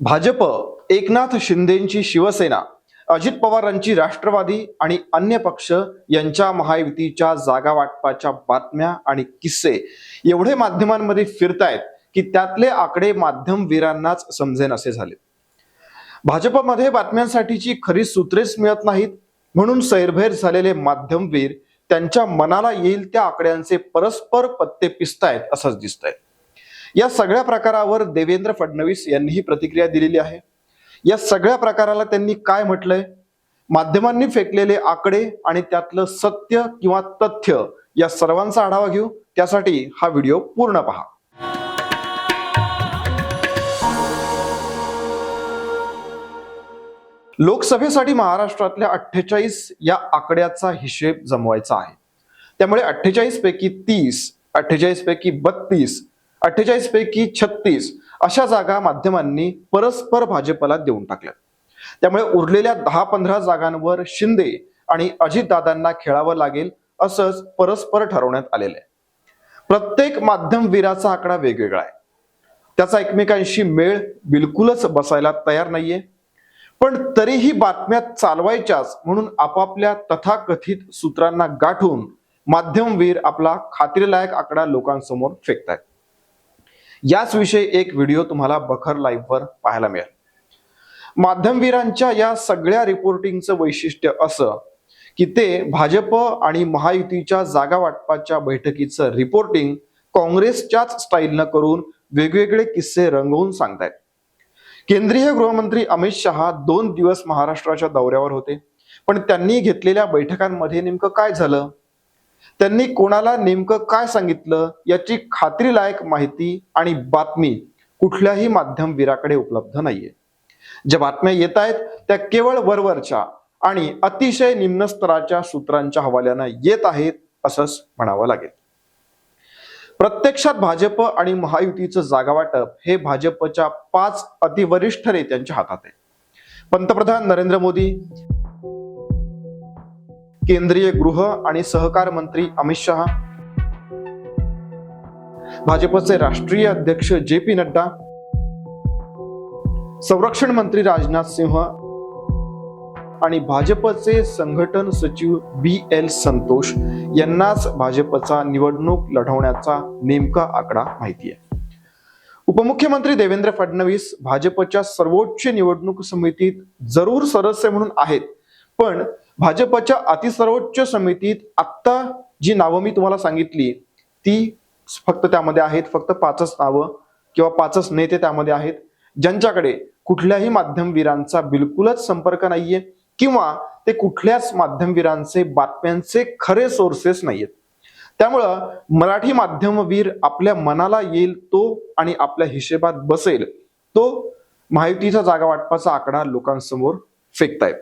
भाजप एकनाथ शिंदेची शिवसेना अजित पवारांची राष्ट्रवादी आणि अन्य पक्ष यांच्या महायुतीच्या जागा वाटपाच्या बातम्या आणि किस्से एवढे माध्यमांमध्ये फिरतायत की त्यातले आकडे माध्यमवीरांनाच समजेन असे झाले भाजपमध्ये बातम्यांसाठीची खरी सूत्रेच मिळत नाहीत म्हणून सैरभैर झालेले माध्यमवीर त्यांच्या मनाला येईल त्या आकड्यांचे परस्पर पत्ते पिसतायत असंच दिसतंय. या सगळ्या प्रकारावर देवेंद्र फडणवीस यांनीही प्रतिक्रिया दिलेली आहे. या सगळ्या प्रकाराला त्यांनी काय म्हटलंय? माध्यमांनी फेकलेले आकडे आणि त्यातलं सत्य किंवा तथ्य या सर्वांचा आढावा घेऊ. त्यासाठी हा व्हिडिओ पूर्ण पहा. लोकसभेसाठी महाराष्ट्रातल्या अठ्ठेचाळीस या आकड्याचा हिशेब जमवायचा आहे. त्यामुळे अठ्ठेचाळीस पैकी तीस अठ्ठेचाळीस पैकी बत्तीस अठ्ठेचाळीस पैकी छत्तीस अशा जागा माध्यमांनी परस्पर भाजपला देऊन टाकल्या त्यामुळे उरलेल्या दहा पंधरा जागांवर शिंदे आणि अजितदादांना खेळावं लागेल असंच परस्पर ठरवण्यात आलेलं आहे. प्रत्येक माध्यमवीराचा आकडा वेगवेगळा आहे. त्याचा एकमेकांशी मेळ बिलकुलच बसायला तयार नाहीये. पण तरीही बातम्या चालवायच्याच म्हणून आपापल्या तथाकथित सूत्रांना गाठून माध्यमवीर आपला खात्रीलायक आकडा लोकांसमोर फेकतायत. याच विषयी एक व्हिडिओ तुम्हाला बखर लाईव्हवर पाहायला मिळेल. माध्यमवीरांच्या या सगळ्या रिपोर्टिंगचं वैशिष्ट्य असं की ते भाजप आणि महायुतीच्या जागा वाटपाच्या बैठकीचं रिपोर्टिंग काँग्रेसच्याच स्टाईलनं करून वेगवेगळे किस्से रंगवून सांगतायत. केंद्रीय गृहमंत्री अमित शहा दोन दिवस महाराष्ट्राच्या दौऱ्यावर होते. पण त्यांनी घेतलेल्या बैठकांमध्ये नेमकं काय झालं? त्यांनी कोणाला नेमकं काय सांगितलं याची खात्रीलायक माहिती आणि बातमी कुठल्याही माध्यमवीराकडे उपलब्ध नाहीये. ज्या बातम्या येत आहेत त्या केवळ वरवरच्या आणि अतिशय निम्न स्तराच्या सूत्रांच्या हवाल्यानं येत आहेत असंच म्हणावं लागेल. प्रत्यक्षात भाजप आणि महायुतीचं जागा वाटप हे भाजपच्या पाच अतिवरिष्ठ नेत्यांच्या हातात आहे. पंतप्रधान नरेंद्र मोदी केंद्रीय गृह आणि सहकार मंत्री अमित शहा. भाजपचे राष्ट्रीय अध्यक्ष जे पी नड्डा. संरक्षण मंत्री राजनाथ सिंह आणि भाजपचे संघटन सचिव बी एल संतोष यांनाच भाजपचा निवडणूक लढवण्याचा नेमका आकडा माहिती आहे उपमुख्यमंत्री देवेंद्र फडणवीस भाजपच्या सर्वोच्च निवडणूक समितीत जरूर सदस्य म्हणून आहेत पण भाजपच्या अतिसर्वोच्च समितीत आत्ता जी नावं मी तुम्हाला सांगितली ती फक्त त्यामध्ये आहेत फक्त पाचच नावं किंवा पाचच नेते त्यामध्ये आहेत ज्यांच्याकडे कुठल्याही माध्यमवीरांचा बिलकुलच संपर्क नाहीये किंवा ते कुठल्याच माध्यमवीरांचे बातम्यांचे खरे सोर्सेस नाहीयेत. त्यामुळं मराठी माध्यमवीर आपल्या मनाला येईल तो आणि आपल्या हिशेबात बसेल तो माहितीचा जागा वाटपाचा आकडा लोकांसमोर फेकतायत.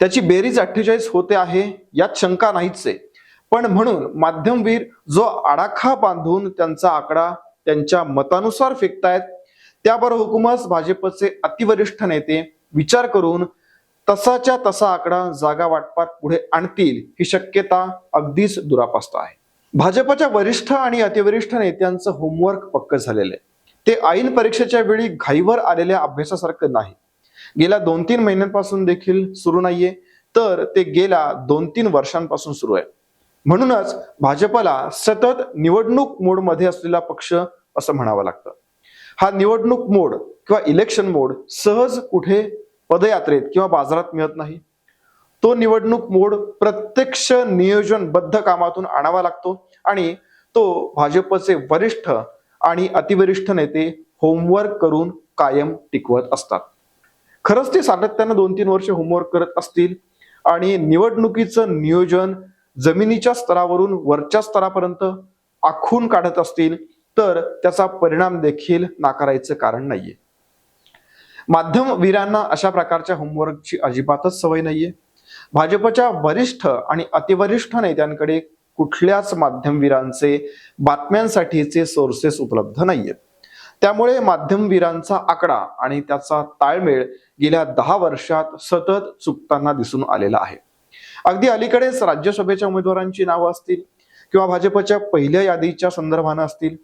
त्याची बेरीज अठ्ठेचाळीस होते आहे यात शंका नाहीच आहे. पण म्हणून माध्यमवीर जो आडाखा बांधून त्यांचा आकडा त्यांच्या मतानुसार फेकतायत त्याबरोबर हुकूमच भाजपचे अतिवरिष्ठ नेते विचार करून तसाच्या तसा आकडा जागा वाटपात पुढे आणतील ही शक्यता अगदीच दुरापास्त आहे. भाजपच्या वरिष्ठ आणि अतिवरिष्ठ नेत्यांचं होमवर्क पक्क झालेलं आहे. ते ऐन परीक्षेच्या वेळी घाईवर आलेल्या अभ्यासासारखं नाही. गेल्या दोन तीन महिन्यांपासून देखील सुरू नाहीये. तर ते गेल्या दोन तीन वर्षांपासून सुरू आहे. म्हणूनच भाजपला सतत निवडणूक मोडमध्ये असलेला पक्ष असं म्हणावं लागतं. हा निवडणूक मोड किंवा इलेक्शन मोड सहज कुठे पदयात्रेत किंवा बाजारात मिळत नाही. तो निवडणूक मोड प्रत्यक्ष नियोजनबद्ध कामातून आणावा लागतो आणि तो भाजपचे वरिष्ठ आणि अतिवरिष्ठ नेते होमवर्क करून कायम टिकवत असतात. खरंच ते सातत्यानं दोन तीन वर्ष होमवर्क करत असतील. आणि निवडणुकीचं नियोजन जमिनीच्या स्तरावरून वरच्या स्तरापर्यंत आखून काढत असतील तर त्याचा परिणाम देखील नाकारायचं कारण नाहीये. माध्यमवीरांना अशा प्रकारच्या होमवर्कची अजिबातच सवय नाहीये. भाजपच्या वरिष्ठ आणि अतिवरिष्ठ नेत्यांकडे कुठल्याच माध्यमवीरांचे बातम्यांसाठीचे सोर्सेस उपलब्ध नाहीयेत. त्यामुळे माध्यमवीरांचा आकडा आणि त्याचा ताळमेळ गेल्या दहा वर्षात सतत चुकताना दिसून आलेला आहे. अगदी अलीकडेच राज्यसभेच्या उमेदवारांची नावं असतील किंवा भाजपच्या पहिल्या यादीच्या संदर्भानं असतील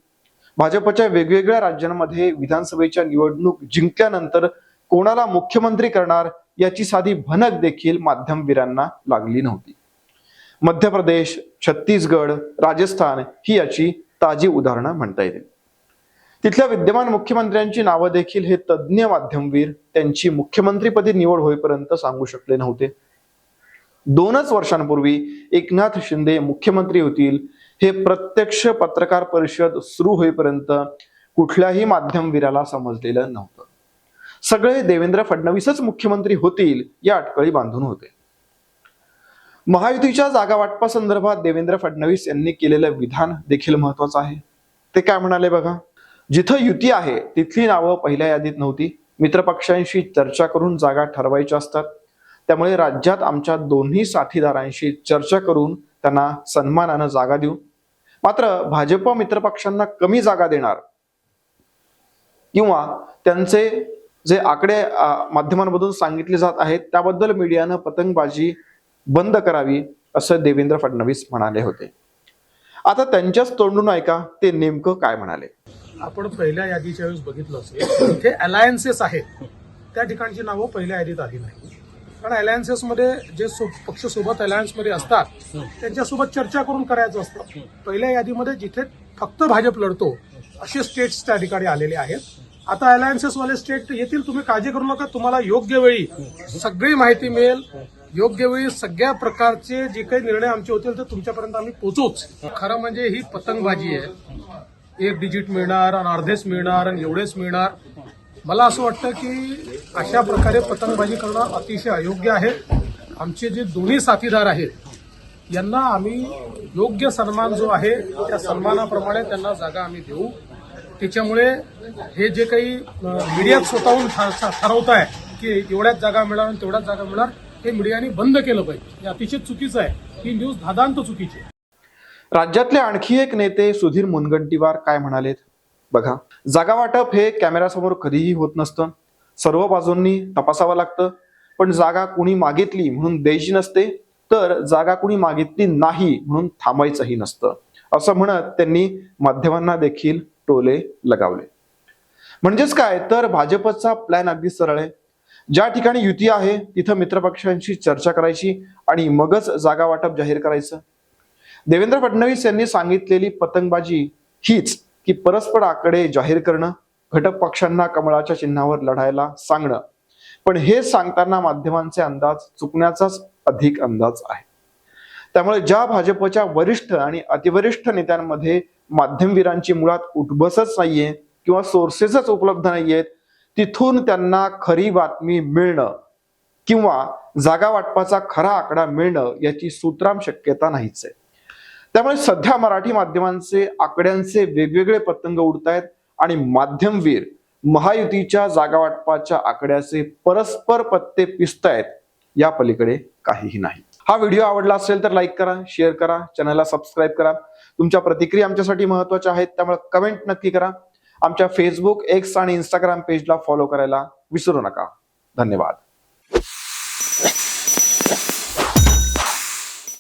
भाजपच्या वेगवेगळ्या राज्यांमध्ये विधानसभेच्या निवडणूक जिंकल्यानंतर कोणाला मुख्यमंत्री करणार याची साधी भनक देखील माध्यमवीरांना लागली नव्हती. मध्य प्रदेश छत्तीसगड राजस्थान ही याची ताजी उदाहरणं म्हणता येतील. तिथल्या विद्यमान मुख्यमंत्र्यांची नावं देखील हे तज्ज्ञ माध्यमवीर त्यांची मुख्यमंत्रीपदी निवड होईपर्यंत सांगू शकले नव्हते. दोनच वर्षांपूर्वी एकनाथ शिंदे मुख्यमंत्री होतील हे प्रत्यक्ष पत्रकार परिषद सुरू होईपर्यंत कुठल्याही माध्यमवीराला समजलेलं नव्हतं. सगळे देवेंद्र फडणवीसच मुख्यमंत्री होतील या अटकळी बांधून होते. महायुतीच्या जागा वाटपासंदर्भात देवेंद्र फडणवीस यांनी केलेलं विधान देखील महत्वाचं आहे. ते काय म्हणाले बघा? जिथं युती आहे तिथली नावं पहिल्या यादीत नव्हती. मित्रपक्षांशी चर्चा करून जागा ठरवायच्या असतात. त्यामुळे राज्यात आमच्या दोन्ही साथीदारांशी चर्चा करून त्यांना सन्मानानं जागा देऊ मात्र भाजप मित्रपक्षांना कमी जागा देणार किंवा त्यांचे जे आकडे माध्यमांमधून सांगितले जात आहेत त्याबद्दल मीडियानं पतंगबाजी बंद करावी असं देवेंद्र फडणवीस म्हणाले होते. आता त्यांच्याच तोंडून ऐका ते नेमकं काय म्हणाले? आपण पहिल्या यादीच्या वेळेस बघितलं असेल तिथे अलायन्सेस आहेत त्या ठिकाणची नावं पहिल्या यादीत आली नाही कारण अलायन्सेसमध्ये जे सो पक्ष सोबत अलायन्समध्ये असतात त्यांच्यासोबत चर्चा करून करायचं असतं. पहिल्या यादीमध्ये जिथे फक्त भाजप लढतो असे स्टेट्स त्या ठिकाणी आलेले आहेत. आता अलायन्सेसवाले स्टेट येतील तुम्ही काळजी करू नका. तुम्हाला योग्य वेळी सगळी माहिती मिळेल. योग्य वेळी सगळ्या प्रकारचे जे काही निर्णय आमचे होतील ते तुमच्यापर्यंत आम्ही पोहोचूच खरं म्हणजे ही पतंगबाजी आहे. एक डिजिट मिळणार आणि अर्धेच मिळणार आणि एवढेच मिळणार. मला असं वाटतं की अशा प्रकारे पतंगबाजी करणं अतिशय अयोग्य आहे. आमचे जे दोन्ही साथीदार आहेत यांना आम्ही योग्य सन्मान जो आहे त्या सन्मानाप्रमाणे त्यांना जागा आम्ही देऊ. त्याच्यामुळे हे जे काही मीडियात स्वतःहून ठरवत आहे की एवढ्याच जागा मिळणार आणि तेवढ्याच जागा मिळणार हे मीडियाने बंद केलं पाहिजे. हे अतिशय चुकीचं आहे. ही न्यूज धादांत चुकीची आहे. राज्यातले आणखी एक नेते सुधीर मुनगंटीवार काय म्हणालेत? बघा जागा वाटप हे कॅमेऱ्यासमोर कधीही होत नसतं. सर्व बाजूंनी तपासावं लागतं. पण जागा कुणी मागितली म्हणून द्यायची नसते तर जागा कुणी मागितली नाही म्हणून थांबायचंही नसतं. असं म्हणत त्यांनी माध्यमांना देखील टोले लगावले. म्हणजेच काय? तर भाजपचा प्लॅन अगदी सरळ आहे. ज्या ठिकाणी युती आहे तिथं मित्रपक्षांशी चर्चा करायची आणि मगच जागा वाटप जाहीर करायचं. देवेंद्र फडणवीस यांनी सांगितलेली पतंगबाजी हीच की परस्पर आकडे जाहीर करणं घटक पक्षांना कमळाच्या चिन्हावर लढायला सांगणं. पण हे सांगताना माध्यमांचे अंदाज चुकण्याचाच अधिक अंदाज आहे. त्यामुळे ज्या भाजपच्या वरिष्ठ आणि अतिवरिष्ठ नेत्यांमध्ये माध्यमवीरांची मुळात उठबसच नाहीये किंवा सोर्सेसच उपलब्ध नाहीयेत तिथून त्यांना खरी बातमी मिळणं किंवा जागा वाटपाचा खरा आकडा मिळणं याची सुतराम शक्यता नाहीच आहे. त्यामुळे सध्या मराठी माध्यमांचे आकड्यांचे वेगवेगळे पतंग उडतायत आणि माध्यमवीर महायुतीच्या जागा वाटपाच्या आकड्याचे परस्पर पत्ते पिसतायत या पलीकडे काहीही नाही. हा व्हिडिओ आवडला असेल तर लाईक करा शेअर करा चॅनलला सबस्क्राईब करा. तुमच्या प्रतिक्रिया आमच्यासाठी महत्त्वाच्या आहेत त्यामुळे कमेंट नक्की करा. आमच्या फेसबुक एक्स आणि इंस्टाग्राम पेजला फॉलो करायला विसरू नका. धन्यवाद.